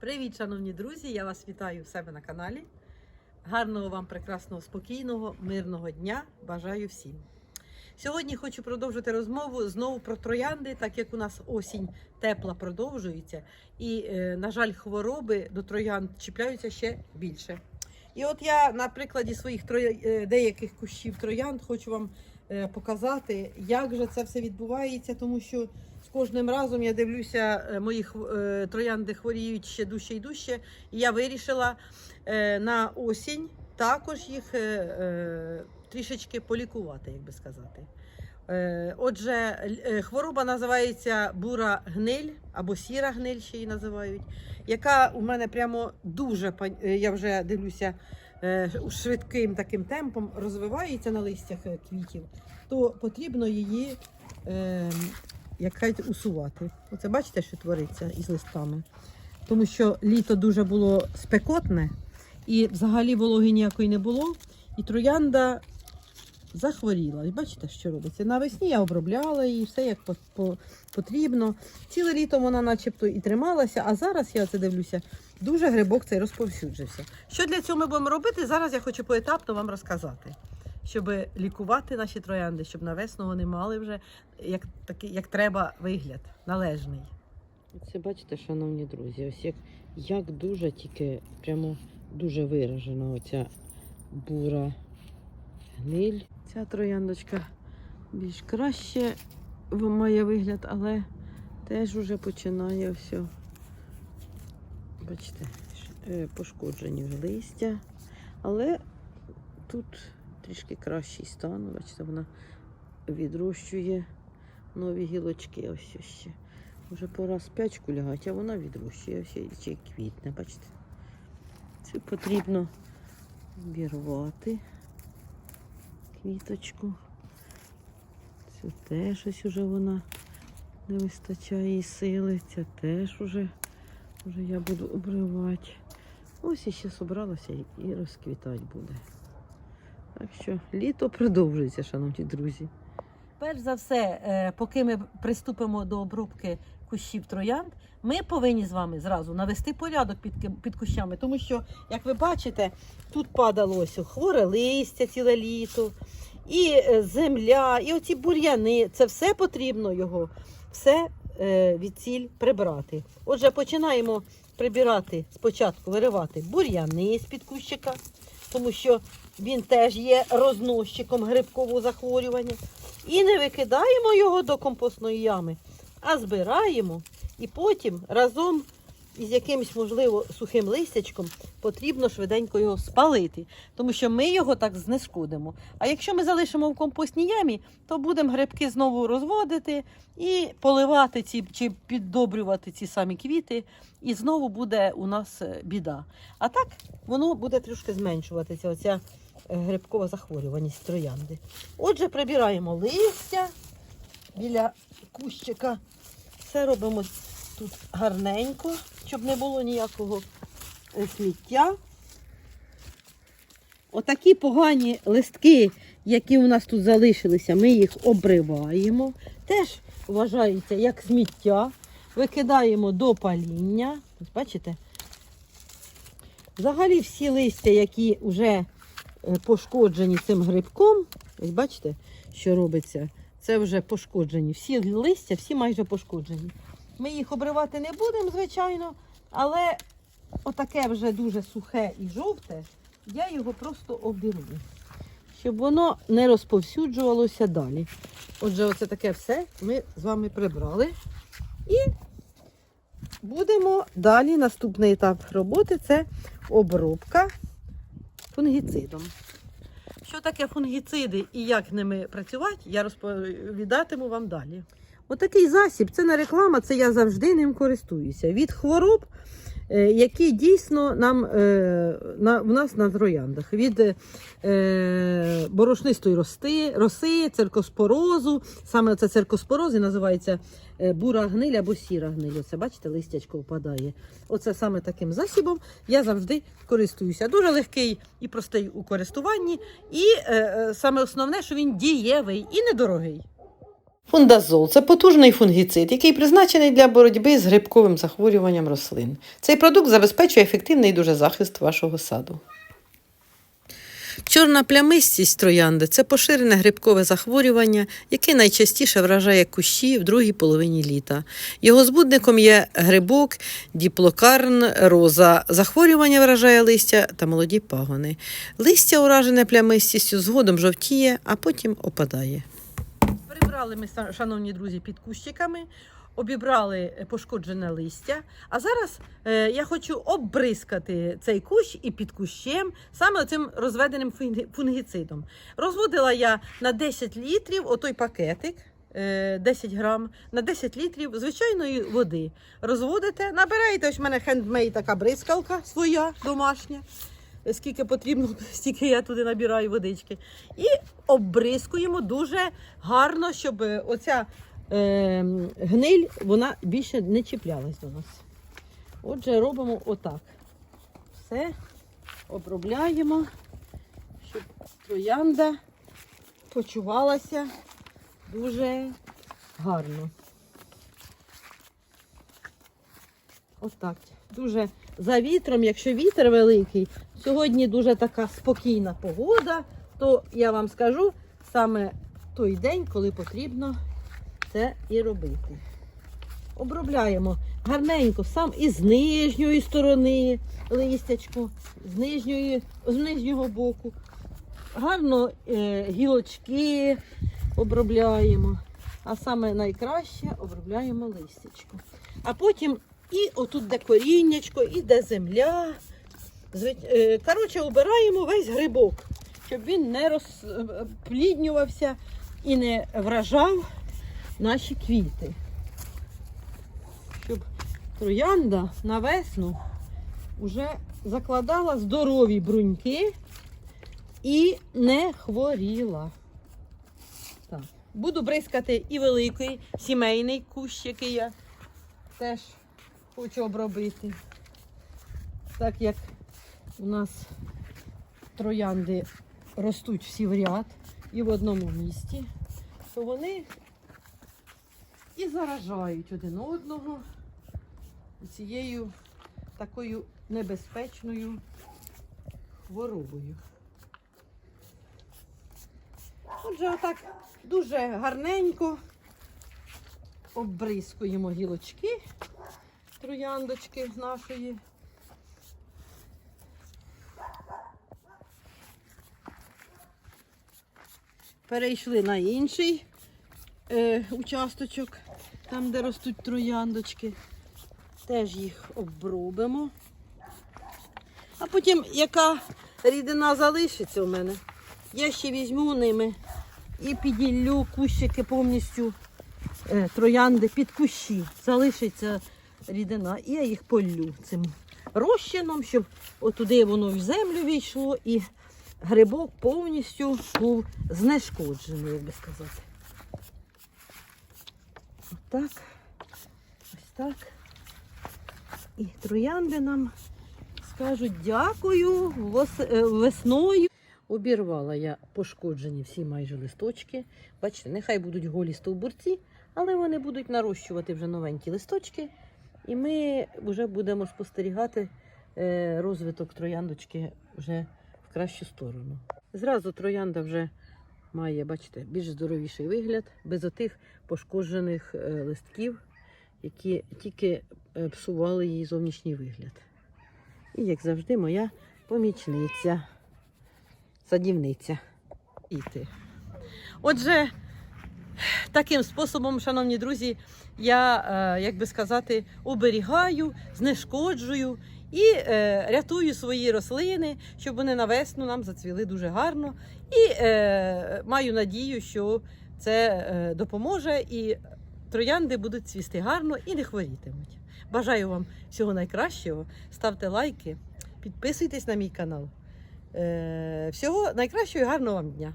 Привіт, шановні друзі! Я вас вітаю в себе на каналі. Гарного вам прекрасного, спокійного, мирного дня. Бажаю всім. Сьогодні хочу продовжити розмову знову про троянди, так як у нас осінь тепла продовжується, і, е, на жаль, хвороби до троянд чіпляються ще більше. І от я на прикладі своїх е, деяких кущів троянд хочу вам е, показати, як же це все відбувається, тому що кожним разом я дивлюся, е, мої е, троянди хворіють ще дужче і дужче. І я вирішила е, на осінь також їх трішечки полікувати, як би сказати. Отже, хвороба називається бура гниль або сіра гниль, ще її називають, яка у мене прямо дуже я вже дивлюся швидким таким темпом розвивається на листях квітів, то потрібно її е, як кажуть, усувати. Оце бачите, що твориться із листками. Тому що літо дуже було спекотне і взагалі вологи ніякої не було. І троянда захворіла. І бачите, що робиться? Навесні я обробляла її, все як по- потрібно. Ціле літо вона начебто і трималася, а зараз я це дивлюся, дуже грибок цей розповсюджився. Що для цього ми будемо робити? Зараз я хочу поетапно вам розказати. Щоб лікувати наші троянди, щоб на весну вони мали вже як, такий, як треба вигляд, належний. Це бачите, шановні друзі, ось як, як дуже тільки прямо дуже виражена оця бура гниль. Ця трояндочка більш краще має вигляд, але теж уже починає все. Бачите, е, пошкоджені вже листя. Але тут трішки кращий стан. Бачите, вона відрощує нові гілочки. Ось ще. Вже пора спячку лягати, а вона відрощує ще, ще квітне, бачите. Це потрібно вірвати квіточку. Це теж ось уже вона не вистачає їй сили. Це теж уже, уже я буду обривати. Ось іще собралася і розквітати буде. Так що літо продовжується, шановні друзі. Перш за все, е, поки ми приступимо до обробки кущів троянд, ми повинні з вами зразу навести порядок під, під кущами, тому що, як ви бачите, тут падало хворе листя ціле літо, і е, земля, і оці бур'яни. Це все потрібно його, все е, від ціль прибрати. Отже, починаємо прибирати спочатку, виривати бур'яни з-під кущика, тому що він теж є розносчиком грибкового захворювання. І не викидаємо його до компостної ями, а збираємо і потім разом із якимось, можливо, сухим листячком потрібно швиденько його спалити, тому що ми його так знешкодимо. А якщо ми залишимо в компостній ямі, то будемо грибки знову розводити і поливати ці чи піддобрювати ці самі квіти, і знову буде у нас е, біда. А так воно буде трошки зменшуватися, оця е, грибкова захворюваність троянди. Отже, прибираємо листя біля кущика. Все робимо тут гарненько, щоб не було ніякого е, сміття. Отакі погані листки, які у нас тут залишилися, ми їх обриваємо. Теж вважається як сміття. Викидаємо до паління. Ось бачите? Взагалі всі листя, які вже е, пошкоджені цим грибком, ось бачите, що робиться? Це вже пошкоджені. Всі листя, всі майже пошкоджені. Ми їх обривати не будемо, звичайно, але отаке вже дуже сухе і жовте, я його просто обірву, щоб воно не розповсюджувалося далі. Отже, оце таке все ми з вами прибрали. І будемо далі. Наступний етап роботи це обробка фунгіцидом. Що таке фунгіциди і як ними працювати, я розповідатиму вам далі. Отакий засіб, це не реклама, це я завжди ним користуюся. Від хвороб, е, які дійсно нам е, на, в нас на трояндах. Від е, борошнистої рости, роси, циркоспорозу. Саме це циркоспороз і називається е, бура гниль або сіра гниль. Оце, бачите, листячко впадає. Оце саме таким засібом я завжди користуюся. Дуже легкий і простий у користуванні. І е, саме основне, що він дієвий і недорогий. Фундазол це потужний фунгіцид, який призначений для боротьби з грибковим захворюванням рослин. Цей продукт забезпечує ефективний дуже захист вашого саду. Чорна плямистість троянди це поширене грибкове захворювання, яке найчастіше вражає кущі в другій половині літа. Його збудником є грибок, діплокарн, роза. Захворювання вражає листя та молоді пагони. Листя, уражене плямистістю, згодом жовтіє, а потім опадає. Прибрали ми, шановні друзі, під кущиками, обібрали е, пошкоджене листя. А зараз е, я хочу оббризкати цей кущ і під кущем саме цим розведеним фунгіцидом. Розводила я на 10 літрів отой пакетик. е, 10 грам на 10 літрів звичайної води. Розводите, набираєте ось в мене хендмейд така бризкалка своя домашня. Скільки потрібно, стільки я туди набираю водички. І оббризкуємо дуже гарно, щоб е, оця е, гниль вона більше не чіплялась до нас. Отже, робимо отак. Все обробляємо, щоб троянда почувалася дуже гарно. Отак. Дуже за вітром, якщо вітер великий, сьогодні дуже така спокійна погода, то я вам скажу саме той день, коли потрібно це і робити. Обробляємо гарненько, сам із нижньої сторони листячко, з, нижньої, з нижнього боку. Гарно е, гілочки обробляємо. А саме найкраще обробляємо листячко. А потім і отут де коріннячко, і де земля. Е, Коротше, обираємо весь грибок, щоб він не розпліднювався і не вражав наші квіти. Щоб троянда на весну вже закладала здорові бруньки і не хворіла. Так. Буду бризкати і великий сімейний кущ, який я теж хочу обробити. Так як у нас троянди ростуть всі в ряд і в одному місці, то вони і заражають один одного цією такою небезпечною хворобою. Отже, отак дуже гарненько оббризкуємо гілочки трояндочки нашої. Перейшли на інший е, участочок, там, де ростуть трояндочки. Теж їх обробимо. А потім, яка рідина залишиться у мене, я ще візьму ними і піділлю кущики повністю е, троянди під кущі. Залишиться рідина. І я їх полю цим розчином, щоб отуди воно в землю війшло і грибок повністю був знешкоджений, як би сказати. Отак. Ось так. І троянди нам скажуть дякую е, весною. Обірвала я пошкоджені всі майже листочки. Бачите, нехай будуть голі стовбурці, але вони будуть нарощувати вже новенькі листочки. І ми вже будемо спостерігати е, розвиток трояндочки вже в кращу сторону. Зразу троянда вже має, бачите, більш здоровіший вигляд, без отих пошкоджених е, листків, які тільки е, псували її зовнішній вигляд. І, як завжди, моя помічниця, садівниця. Іти. Отже, таким способом, шановні друзі, я, е, як би сказати, оберігаю, знешкоджую і е, рятую свої рослини, щоб вони на весну нам зацвіли дуже гарно. І е, маю надію, що це допоможе і троянди будуть цвісти гарно і не хворітимуть. Бажаю вам всього найкращого. Ставте лайки, підписуйтесь на мій канал. Всього найкращого і гарного вам дня!